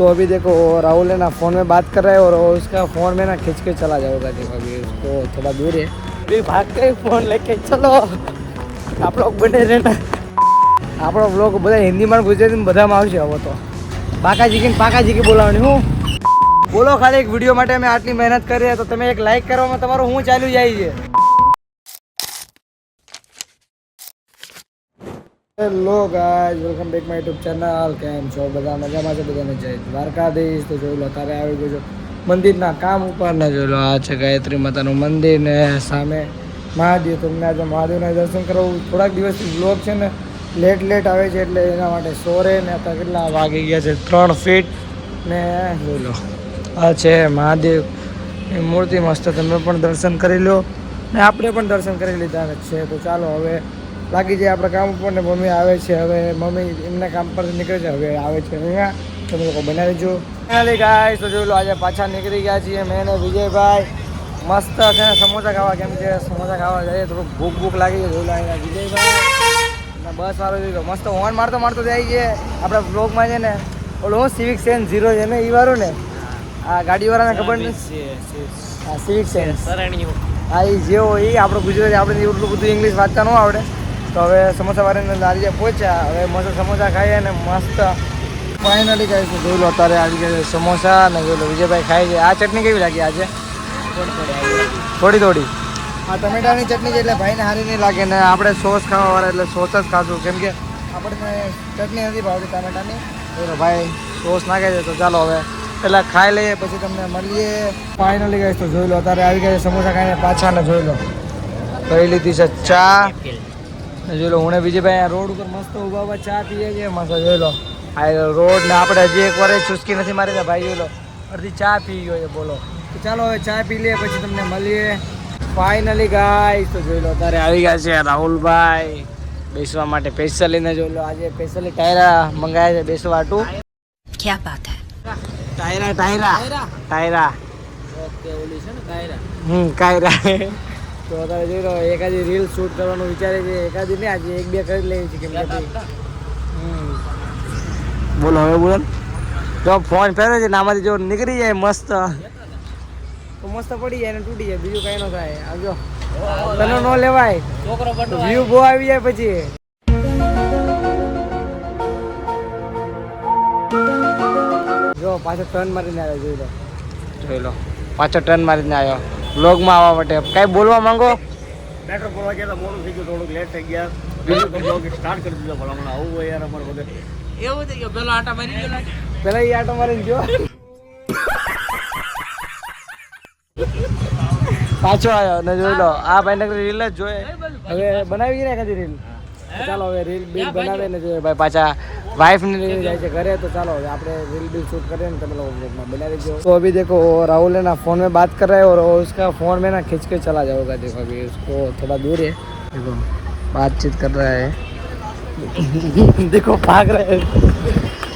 तो अभी देखो राहुल है ना फोन में बात कर रहा है और उसका फोन में ना खींच के चला जाएगा देखो अभी उसको थोड़ा दूर है अभी भाग के फोन लेके चलो आप लोग बने रहना આપણો બ્લોગ બધા હિન્દીમાં ગુજરાતીમાં બધામાં આવશે હવે તો બાકાજી કે પાકાજી કે બોલાવવાની હું બોલો ખાલી એક વિડીયો માટે અમે આટલી મહેનત કરી રહ્યા તો તમે એક લાઈક કરવામાં તમારું હું ચાલ્યું જાય છે hello guys, welcome back my YouTube channel. કેમ છો? બધા મજામાં છે? બધાને જય દ્વારકાધીશ. તો જોઈ લો તારે આવી ગયો છો મંદિરના કામ ઉપર ને જોઈ લો, આ છે ગાયત્રી માતાનું મંદિર ને સામે મહાદેવ. તમને આજે મહાદેવના દર્શન કરવું. થોડાક દિવસથી બ્લોક છે ને લેટ લેટ આવે છે એટલે એના માટે સોરે ને અત્યારે કેટલા વાગી ગયા છે? ત્રણ ફીટ ને જોઈ લો, આ છે મહાદેવ. એ મૂર્તિ મસ્ત. તમે પણ દર્શન કરી લો. ને આપણે પણ દર્શન કરી લીધા છે. તો ચાલો હવે લાગી જાય આપણે કામ ઉપર ને મમ્મી આવે છે હવે મમ્મી એમના કામ પર નીકળે છે હવે આવે છે અહીંયા. તમે લોકો બનાવી જો ફાઇનલી ગાય તો લો આજે પાછા નીકળી ગયા છીએ મેં ને વિજયભાઈ. મસ્ત છે સમોસા ખાવા કેમ કે સમોસા ખાવા જઈએ થોડુંક ભૂખ ભૂખ લાગી છે જોઈ લો અહીંયા વિજયભાઈ. બસ વાળો જોઈ મસ્ત હોર્ન મારતો મારતો જાય છે. આપણા બ્લોગમાં છે ને ઓલો હું સિવિક સેન ઝીરો છે ને એ વાળું ને? આ ગાડીવાળાને ખબર નથી? હા સિવિક સેન હા એ જેવો એ આપણો ગુજરાતી આપણે એટલું બધું ઇંગ્લિશ વાંચતા ન આવડે. તો હવે સમોસા વાળાને લારીએ પહોંચ્યા હવે મસ્ત સમોસા ખાઈએ અને મસ્ત ફાઇનલી છે જોઈ લો અત્યારે આવી ગયા સમોસા અને જોઈ લો વિજયભાઈ ખાય છે આ ચટણી કેવી લાગી આજે? થોડી થોડી. આ ટમેટાની ચટણી છે એટલે ભાઈને સારી નહીં લાગે ને આપણે સોસ ખાવાવાળા એટલે સોસ જ ખાશું. કેમ કે આપણને ચટણી નથી ભાવતી ટમેટાની. જોઈ ભાઈ સોસ નાખે છે તો ચાલો હવે પહેલાં ખાઈ લઈએ પછી તમને મળીએ. ફાઇનલી ગઈ તો જોઈ લો, અત્યારે આવી ગયા સમોસા ખાઈને પાછા ને જોઈ લો. પહેલી લીધી ચા. જોઈ લો હું વિજયભાઈ ભાઈ રોડ ઉપર મસ્ત ઊભા ઊભા ચા પીએ છે મસ્ત જોઈ લો આ રોડ ને આપણે હજી એક વાર ચુસ્કી નથી મારી ભાઈ જોઈ લો અડધી ચા પી ગયો છે બોલો. તો ચાલો હવે ચા પી લઈએ પછી તમને મળીએ. ફાઇનલી ગાય તો જોઈ લો અત્યારે આવી ગયા છે રાહુલભાઈ. બેસવા માટે સ્પેશિયલી ને જોઈ લો આજે સ્પેશિયલી ટાયરા મંગાયા છે બેસવા હાટું ક્યાં બાત હે ટાયરા. ટાયરા. ટાયરા. ઓકે ઓલી છે ને ટાયરા. હમ ટાયરા. તો અત્યારે જોઈ લો, એકાદી રીલ શૂટ કરવાનું વિચારે છે, એકાદી નહીં, આજે એક બે કરી લેવી છે કેમ કે ભઈ-. બોલો હવે બોલો. જો ફોન ફેરવે છે ને, આમાંથી જો નીકળી જાય મસ્ત. તો મસ્ત પડી જાય ને તૂટી જાય, બીજું કઈ ન થાય. આવજો તને ન લેવાય. વ્યૂ બહુ આવી જાય પછી. જો, પાછો ટર્ન મારીને આવ્યો, જોઈ લો. જોઈ લો. પાછો ટર્ન મારીને આવ્યો. બ્લોગમાં આવવા માટે. કાંઈ બોલવા માંગો? પેટ્રોલ ભરવા ગયા મોડું થઈ ગયું થોડુંક લેટ થઈ ગયા. બીજું? તો બ્લોગ સ્ટાર્ટ કરી દીધો ભલા મને આવું હોય યાર અમારે બધે. એવું થઈ ગયું પેલો આટા મારી ગયો પેલા એ આટો મારીને જો પાછો આવ્યો ને જોઈ લો આ ભાઈ નકરી રીલ જ જોઈએ. હવે બનાવી ને કદી રીલ ચાલો હવે રીલ બિલ બનાવે ને જોઈએ ભાઈ પાછા. वाइफ ने लेके जाए करे तो चलो આપણે રીલ બી શૂટ કરીએ ને તમે લોકો બનાવી तो अभी देखो राहुल है ना फ़ोन में बात कर रहा है और उसका फ़ोन में ना खींच के चला जाओगे देखो अभी उसको थोड़ा दूर है देखो बातचीत कर रहा है देखो भाग रहे हैं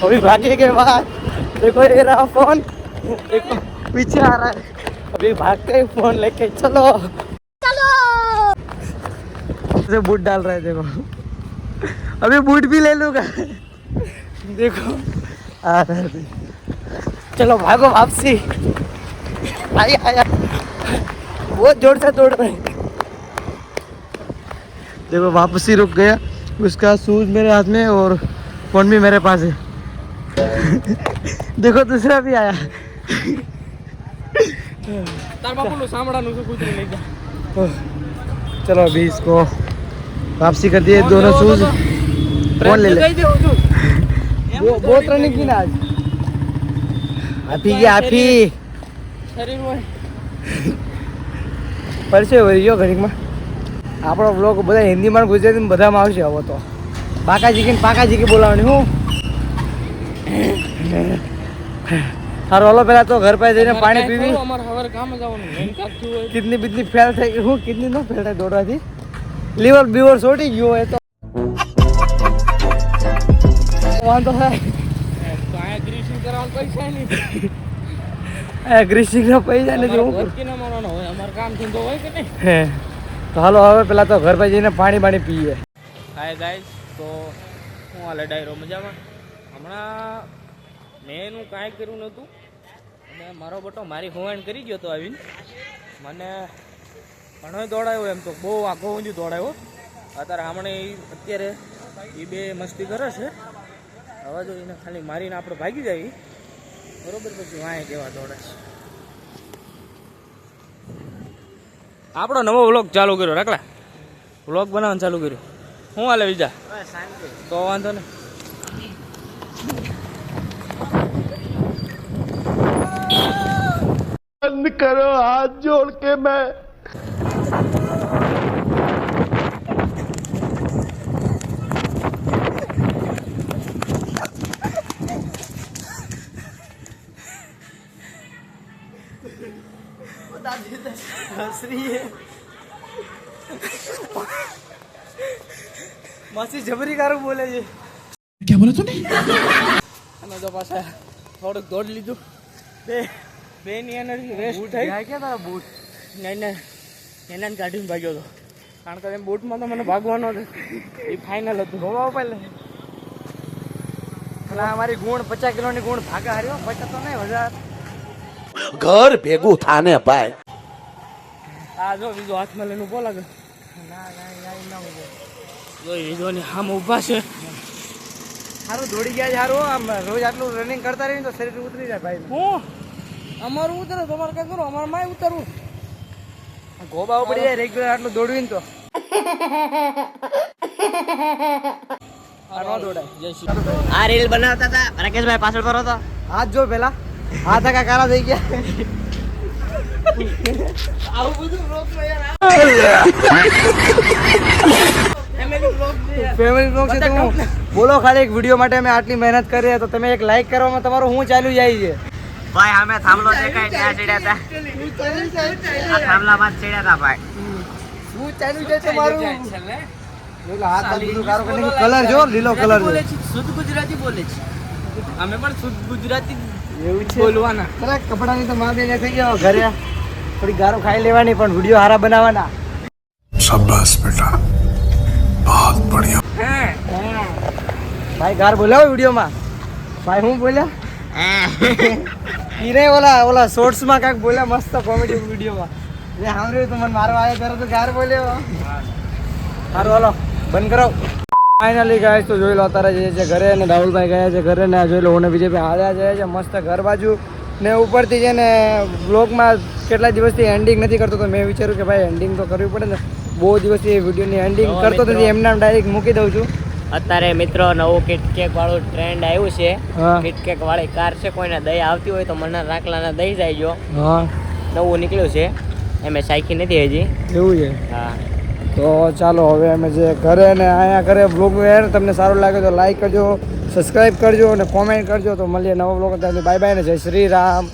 अभी भागे के बाद देखो ये रहा फ़ोन देखो पीछे आ रहा है अभी भागते ही फ़ोन लेके चलो चलो बूट डाल रहा है देखो अभी बूट भी ले लूँगा देखो। आ रहा चलो भागो वापसी। आया आया वो ज़ोर से दौड़ रहे देखो वापसी रुक गया। उसका सूज मेरे हाथ में और फ़ोन भी मेरे पास है। देखो दूसरा भी आया। चलो अभी इसको वापसी कर दिए दोनों शूज़। फोन ले ले કહી દેવું છું वो बहुत रनिंग की ना आज हाथी की हाथी શરીર હોય પડશે વળ્યો ઘડીકમાં આપણો બ્લોગ બધા હિન્દીમાં ને ગુજરાતીમાં બધામાં આવશે હવે તો બાકાજી કે પાકાજી કે બોલાવવાની હું સારું હલો પેલા તો ઘર પાસે જઈને પાણી પીવી અમારે હવે કામ જવાનું મેન કાઢતું હોય કિડની બિડની ફેલ થઈ ગઈ હું કિડની ન ફેલ થાય દોડવાથી લીવર બીવર સોટી ગયો હોય તો વાંધો અહીંયા ગ્રીસિંગ કરવાનું પૈસા નહીં ગ્રીસિંગના પૈસા નથી હું કરું? ઘરકી ના હોય અમારે કામ ધંધો હોય કે નહીં હે. તો હાલો હવે પેલા તો ઘર પાસે જઈને પાણી પાણી પીએ. હાય ગાઈઝ તો હું હાલે ડાયરો મજામાં? હમણાં મેં એનું કાંઈ કર્યું નહોતું. અને મારો બટો મારી હોવાણ કરી ગયો તો આવીને. મને ઘણો દોડાયો એમ તો બહુ આઘો ઊંધું દોડાયો. અત્યારે હમણાં અત્યારે એ બે મસ્તી કરે છે. હવે જો એને ખાલી મારીને આપણે ભાગી જાય. બરોબર પછી વાંય કેવા દોડે આપણો નવો વ્લોગ ચાલુ કર્યો રાખલા? વ્લોગ બનાવવાનું ચાલુ કર્યું. શું હાલે બીજા? તો વાંધો ને બંધ કરો હાથ જોડ કે મેં બતા હસરી માસી જબરી કારું બોલે છે. કે બોલે તું અને તો પાછા થોડુંક દોડ લીધું. બે બે ની એનર્જી વેસ્ટ થઈ. ગયા કે તારા બૂટ? નહીં નહીં. એને જ કાઢીને ભાગ્યો હતો કારણ કે બૂટમાં તો મને ભાગવાનો હતો. એ ફાઇનલ હતું. ગોવા પહેલે. અને અમારી ગુણ પચાસ કિલોની ગુણ ભાગા હાર્યો. પચાસ તો નહીં હજાર. ઘર ભેગું થાને ભાઈ. આ જો બીજો હાથમાં લઈને બોલા ના ના જો છે. સારું દોડી ગયા સારું આમ રોજ આટલું રનિંગ કરતા રહીને તો શરીર ઉતરી જાય ભાઈ. હું. અમારું ઉતરો તમારે કઈ કરો અમારે માય ઉતરવું. ગોબા ઉપડી જાય રેગ્યુલર આટલું દોડવીને તો. આ રીલ બનાવતા હતા. રાકેશભાઈ પાછળ કરો તો. હાથ જો પેલા. હાથ આખા કાળા થઈ ગયા. ફેમિલી બ્લોગ છે તો બોલો ખાલી એક વીડિયો માટે અમે આટલી મહેનત કરી તો તમે એક લાઈક કરવામાં તમારું શું ચાલ્યું જાય છે? ભાઈ અમે થાંભલો દેખાય ત્યાં ચડ્યા હતા. થાંભલામાં ચડ્યા હતા ભાઈ. શું ચાલ્યું જાય તમારું પેલો હાથ હાથ બધું કાળો કરીને કલર જો લીલો કલર બોલે છે. છે શુદ્ધ ગુજરાતી બોલે છે. અમે પણ શુદ્ધ ગુજરાતી એવું છે? કપડાની તો માં થઈ ગયો ઘરે થોડી ખાઈ લેવાની પણ વીડિયો હારા બનાવવાના. ભાઈ ગાર બોલાવો વિડીયોમાં. ભાઈ હું બોલ્યા? ઈરે ઓલા ઓલા શોર્ટ્સમાં કાંઈક બોલ્યા મસ્ત કોમેડી વિડીયોમાં. એટલે સાંભળ્યું તો મને મારો આવ્યો ત્યારે તો ગાર બોલ્યો. સારું હાલો બંધ કરો. ફાઇનલી ગાય તો જોઈ લો અત્યારે જઈએ છે ઘરે અને રાહુલભાઈ ગયા છે ઘરે ને જોઈ લો હું બીજેપી હાલ્યા જાય છે મસ્ત ઘર બાજુ. ને ઉપરથી છે ને બ્લોગમાં કેટલા દિવસથી એન્ડિંગ નથી કરતો તો મેં વિચાર્યું કે ભાઈ એન્ડિંગ તો કરવી પડે ને. બહુ દિવસથી વિડીયોની એન્ડિંગ કરતો. નથી એમના ડાયરેક્ટ મૂકી દઉં છું. અત્યારે મિત્રો નવું કિટકેક વાળું ટ્રેન્ડ આવ્યું છે. કિટકેક વાળી કાર છે કોઈને દહીં આવતી હોય તો મને રાખલાને દઈ જાય જો નવું નીકળ્યું છે. એમ સાયકી નથી હજી. એવું છે. હા. તો ચાલો, હવે અમે જે ઘરે ને અહીંયા ઘરે બ્લોગ તમને સારું લાગે તો લાઈક કરજો સબસ્ક્રાઈબ કરજો અને કોમેન્ટ કરજો. તો મળીએ નવો બ્લોગ બાય બાય ને જય શ્રી રામ.